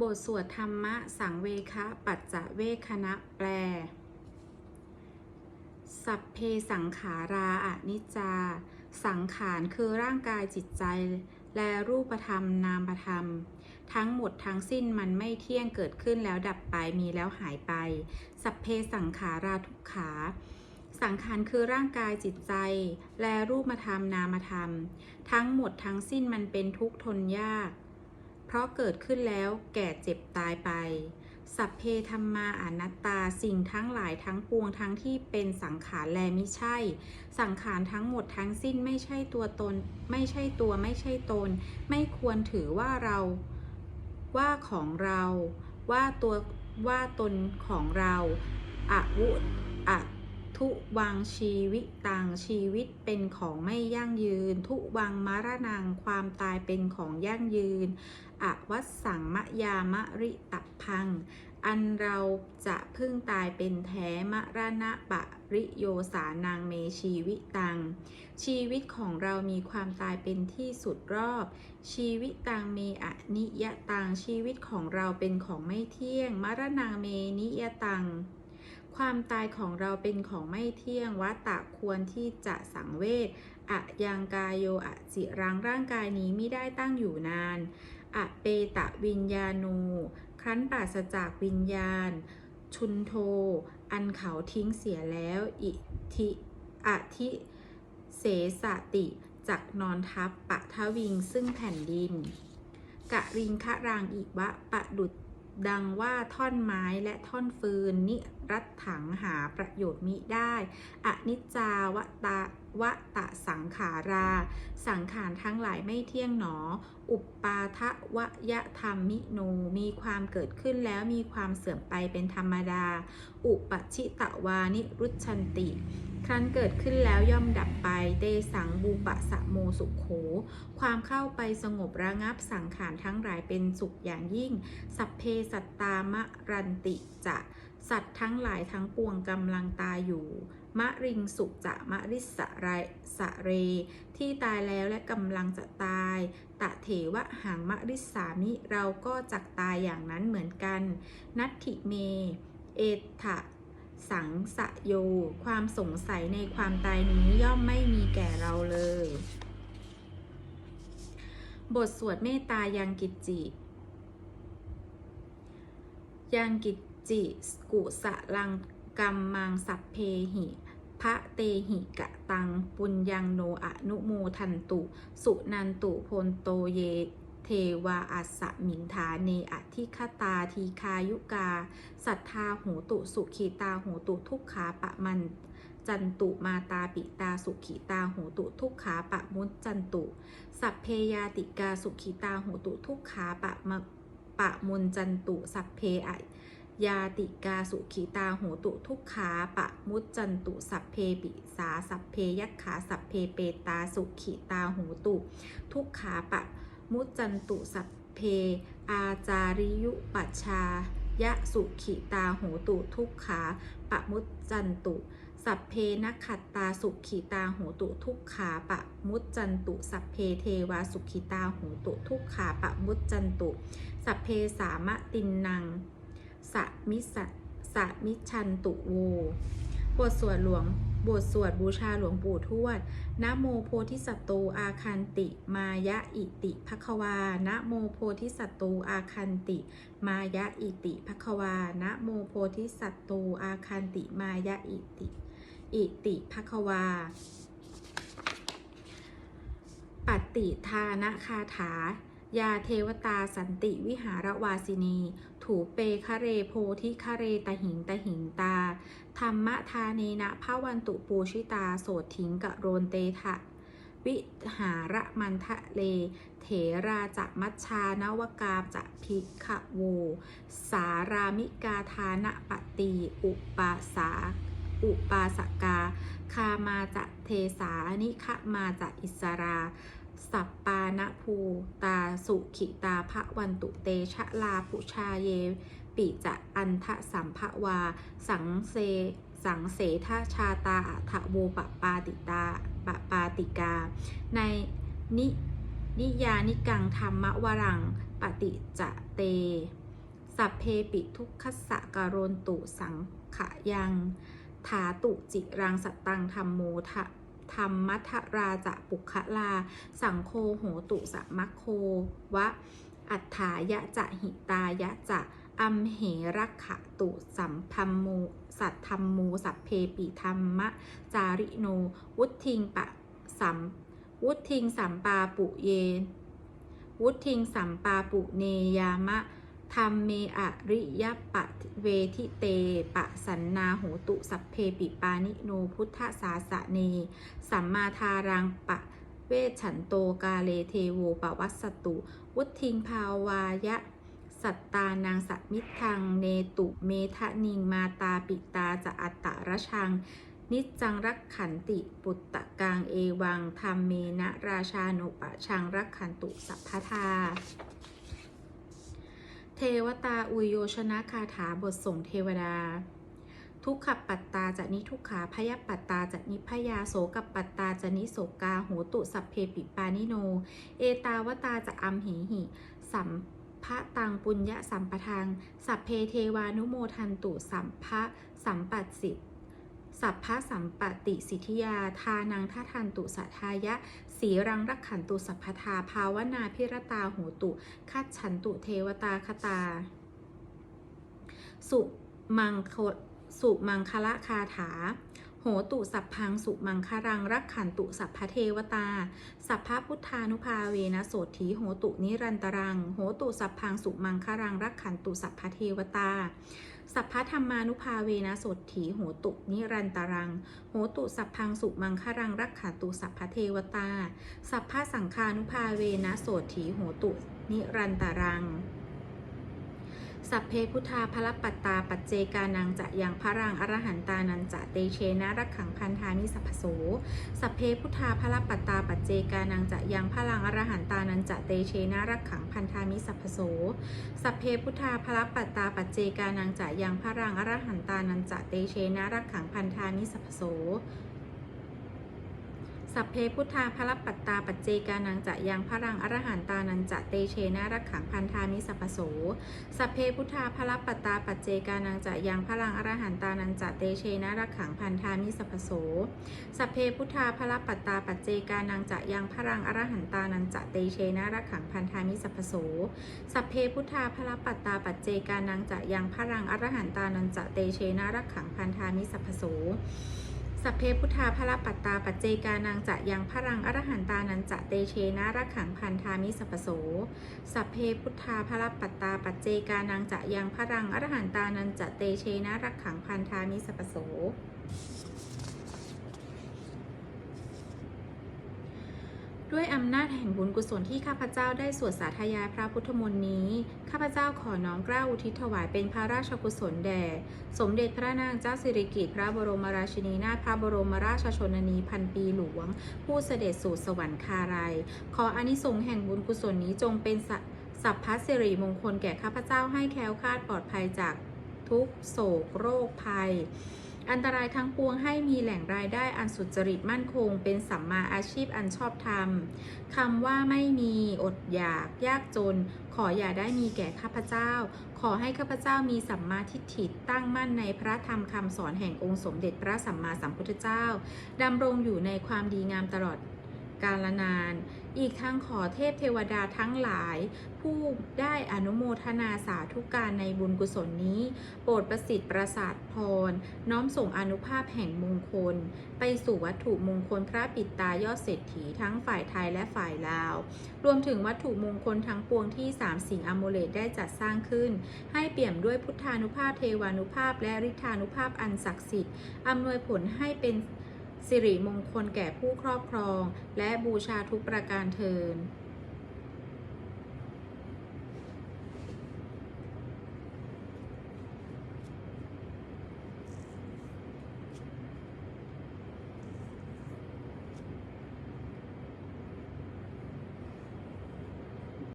บทสวดธรรมะสังเวคะปัจจะเวคณะแปล สัพเพสังขาราอนิจจา สังขารคือร่างกายจิตใจ และรูปธรรมนามธรรม ทั้งหมดทั้งสิ้นมันไม่เที่ยงเกิดขึ้นแล้วดับไปมีแล้วหายไป สัพเพสังขาราทุกขา สังขารคือร่างกายจิตใจ และรูปธรรมนามธรรม ทั้งหมดทั้งสิ้นมันเป็นทุกข์ทนยาก เพราะเกิดขึ้นแล้วแก่เจ็บตายไป สัพเพธรรมาอนัตตาสิ่งทั้งหลายทั้งปวงทั้งที่เป็นสังขารแลไมิใช่ สังขารทั้งหมดทั้งสิ้นไม่ใช่ตัวตน ไม่ใช่ตัวไม่ใช่ตน ไม่ควรถือว่าเรา ว่าของเรา ว่าตัวว่าตนของเราอาวุอะทุวังชีวิตตังชีวิตเป็นของไม่ยั่งยืน ทุวังมรณังความตายเป็นของยั่งยืน อวัสังมะยามะริตัพัง อันเราจะพึ่งตายเป็นแท้มรณะปะริโยสานังเมชีวิตัง ชีวิตของเรามีความตายเป็นที่สุดรอบ ชีวิตตังเมอนิยตัง ชีวิตของเราเป็นของไม่เที่ยง มรณาเมนิยตังความตายของเราเป็นของไม่เที่ยงวัตตะควรที่จะสังเวชอะยังกายโยอะจิรังร่างกายนี้ไม่ได้ตั้งอยู่นาน อะเปตะวิญญาณูครั้นปราศจากวิญญาณ ชุนโท อันเขาทิ้งเสียแล้ว อิทิอธิเสสติจักนอนทับปะทวิงซึ่งแผ่นดิน กะริงคะรางอีกวะปะดุดดังว่าท่อนไม้และท่อนฟืน นิรัตถังหาประโยชน์มิได้ อนิจจาวตา วตะสังขารา สังขารทั้งหลายไม่เที่ยงหนอ อุปปาทะวยธรรมมิโนมีความเกิดขึ้นแล้วมีความเสื่อมไปเป็นธรรมดา อุปชิตะวานิรุชชันติ ครั้นเกิดขึ้นแล้วย่อมดับไปเตสังบูปะสะโมสุขโข ความเข้าไปสงบระงับสังขารทั้งหลายเป็นสุขอย่างยิ่ง สัพเพสัตตามะรันติจะสัตว์ทั้งหลายทั้งปวงกำลังตายอยู่ มะริงสุจะมะริสะไรสะเร ที่ตายแล้วและกำลังจะตาย ตะเถวะหังมะริสามิ เราก็จักตายอย่างนั้นเหมือนกัน นัตถิเม เอทะสังสะโย ความสงสัยในความตายนี้ย่อมไม่มีแก่เราเลย บทสวดเมตตายังกิจจิยังกิจจิกุสะลังกัมมังสัพเพหิ พระเตหิกะตัง ปุญญังโนอนุโมทันตุ สุนันตุพลโตเย เทวาอัสสมิงธาเนอธิคตาทีคายุกา สัทธาโหตุสุขีตาโหตุทุกขาปะมันจันตุมาตาปิตาสุขีตาโหตุทุกขาปะมุจจันตุ สัพเพยาติกาสุขีตาโหตุทุกขาปะมะปะมุนจันตุ สัพเพอ ยาติกาสุขีตาโหตุทุกขาปะมุจจันตุสัพเพปิสาสัพเพยักขาสัพเพเปตาสุขีตาโหตุ ทุกขาปะมุจจันตุสัพเพ อาจาริยุปัชายะสุขีตาโหตุทุกขาปะมุจจันตุสัพเพนักขัตตาสุขีตาโหตุทุกขาปะมุจจันตุ สัพเพเทวาสุขีตาโหตุทุกขาปะมุจจันตุ สัพเพสามะตินนัง สะมิสะสะมิชันตุโว บทสวดหลวงบทสวดบูชาหลวงปู่ทวด นะโมโพธิสัตโตอาคันติ มายะอิติภควา นะโมโพธิสัตโตอาคันติ มายะอิติภควา นะโมโพธิสัตโตอาคันติ มายะอิติ อิติภควา ปฏิทานะคาถา ยาเทวตาสันติวิหารวาสินี ถูเปคะเรโพธิคะเรตหิงตหิงตา ธรรมทาเนนะพระวันตุปูชิตาโสดถิงกะโรนเตทะ วิหารมันทะเล เถราจะมัชชานวกาจะพิขะโว สารามิกาทานะปฏิ อุปาสา อุปาสกา คามาจะเทสานิคมาจะอิสรา สัปปานภูตาสุขิตาพระวันตุเตชะลาปุชาเย ปิจะอันทะสัมภวา สังเสสังเสทาชาตาอัทะโวปปาติตาปปาติกา ในนินิยานิกังธรรมวรังปฏิจะเต สัพเพปิทุกขสะการนตุสังขยัง ถาตุจิรังสตตังธรรมโมทะ ธรรมมัทราจะปุคลา สังโคโหตุสัมมัคโควะ อัฏฐายะจะหิตายะจะอัมเหรักขะตุสัมพัมโมสัตธรรมโมสัพเพปิธรรมะ จาริโน วุทิงปะสัมวุทิงสัมปาปุเย วุทิงสัมปาปุเนยามะ ธรรมเมอริยปะเวทิเต ปะสันนาโหตุ สัพเพปิปานิโนพุทธสาสะเน สัมมาทารังปะเวชฉันโตกาเลเทโวปวัสสตุ วุทิงภาวายะ สัตตานางสัมิทัง เนตุเมทะนิงมาตาปิตาจะอัตตะระชัง นิจจังรักขันติปุตตะกางเอวังธรรมเมนะราชานุปะชังรักขันตุสัพพทา เทวตาอุยโยชนะคาถาบทส่งเทวดา ทุกขปัตตาจะนิทุกขาพยปัตตาจะนิพยาโสกับปัตตาจะนิโสกาโหตุสัพเพปิปานิโน เอตาวตาจะอัมหิหิสัมพระตังปุญญสัมปทาง สัพเพเทวานุโมทันตุสัมภะสัมปัสสิ สัพพะสัมปติสิทธิยา ทานังท่าทันตุสัทายะ สีรังรักขันตุสัพพทา ภาวนาพิรตาโหตุคัดฉันตุเทวตาคตา สุมังคสุมังคละคาถา โหตุสัพพังสุมังคารัง รักขันตุสัพพเทวตา สัพพพุทธานุภาเวนะโสถีโหตุนิรันตรัง โหตุสัพพังสุมังคารัง รักขันตุสัพพเทวตา สัพพธรรมานุภาเวนะโสถีโหตุนิรันตรัง โหตุสัพพังสุมังคารัง รักขันตุสัพพเทวตา สัพพสังคานุภาเวนะโสถีโหตุนิรันตรัง สัพเพพุทธาพรปัตตาปัจเจกานังจะยังพระรังอรหันตานันจะเตเชนะรักขังพันธานิสัพโสสัพเพพุทธาพรปัตตาปัจเจกานังจะยังพระรังอรหันตานันจะเตเชนะรักขังพันธามิสัพโสสัพเพพุทธาพรปัตตาปัจเจกานังจะยังพระรังอรหันตานันจะเตเชนะรักขังพันธามิสัพโส สัพเพพุทธาพระปัตตาปัจเจกานังจะยังพระรังอรหันตานันจะเตเชนะรักขังพันธามิสัพพโส สัพเพพุทธาพระปัตตาปัจเจกานังจะยังพระรังอรหันตานันจะเตเชนะรักขังพันธามิสัพพโส สัพเพพุทธาพระปัตตาปัจเจกานังจะยังพระรังอรหันตานันจะเตเชนะรักขังพันธามิสัพพโส สัพเพพุทธาพระปัตตาปัจเจกานังจะยังพระรังอรหันตานันจะเตเชนะรักขังพันธามิสัพพโส สัพเพพุทธาพระปัตตาปัจเจกานังจะยังพระรังอรหันตานันจะเตเชนะรักขังพันธามิสัพโส สัพเพพุทธาพระปัตตาปัจเจกานังจะยังพระรังอรหันตานันจะเตเชนะรักขังพันธามิสัพโส ด้วยอำนาจแห่งบุญกุศลที่ข้าพเจ้าได้สวดสาธยายพระพุทธมนต์นี้ ข้าพเจ้าขอน้อมเกล้าอุทิศถวายเป็นพระราชกุศลแด่ สมเด็จพระนางเจ้าสิริกิติ์พระบรมราชินีนาถพระบรมราชชนนีพันปีหลวง ผู้เสด็จสู่สวรรคาลัย ขออานิสงส์แห่งบุญกุศลนี้จงเป็นส,สัพพสิริมงคลแก่ข้าพเจ้าให้แคล้วคลาดปลอดภัยจากทุกโศกโรคภัย อันตรายทั้งปวงให้มีแหล่งรายได้อันสุจริตมั่นคง เป็นสัมมาอาชีพอันชอบธรรมคำว่าไม่มีอดอยากยากจน ขออย่าได้มีแก่ข้าพเจ้า ขอให้ข้าพเจ้ามีสัมมาทิฏฐิตั้งมั่นในพระธรรมคำสอนแห่งองค์สมเด็จพระสัมมาสัมพุทธเจ้าดำรงอยู่ในความดีงามตลอด กาลนาน อีกทั้งขอเทพเทวดาทั้งหลาย ผู้ได้อนุโมทนาสาธุการในบุญกุศลนี้ โปรดประสิทธิ์ประสาทพร น้อมส่งอนุภาพแห่งมงคล ไปสู่วัตถุมงคลพระปิดตายอดเศรษฐีทั้งฝ่ายไทยและฝ่ายลาว รวมถึงวัตถุมงคลทั้งปวงที่สามสิ่งอโมเลตได้จัดสร้างขึ้น ให้เปี่ยมด้วยพุทธานุภาพเทวานุภาพและฤทธานุภาพอันศักดิ์สิทธิ์อำนวยผลให้เป็น สิริมงคลแก่ผู้ครอบครอง และบูชาทุกประการเทิน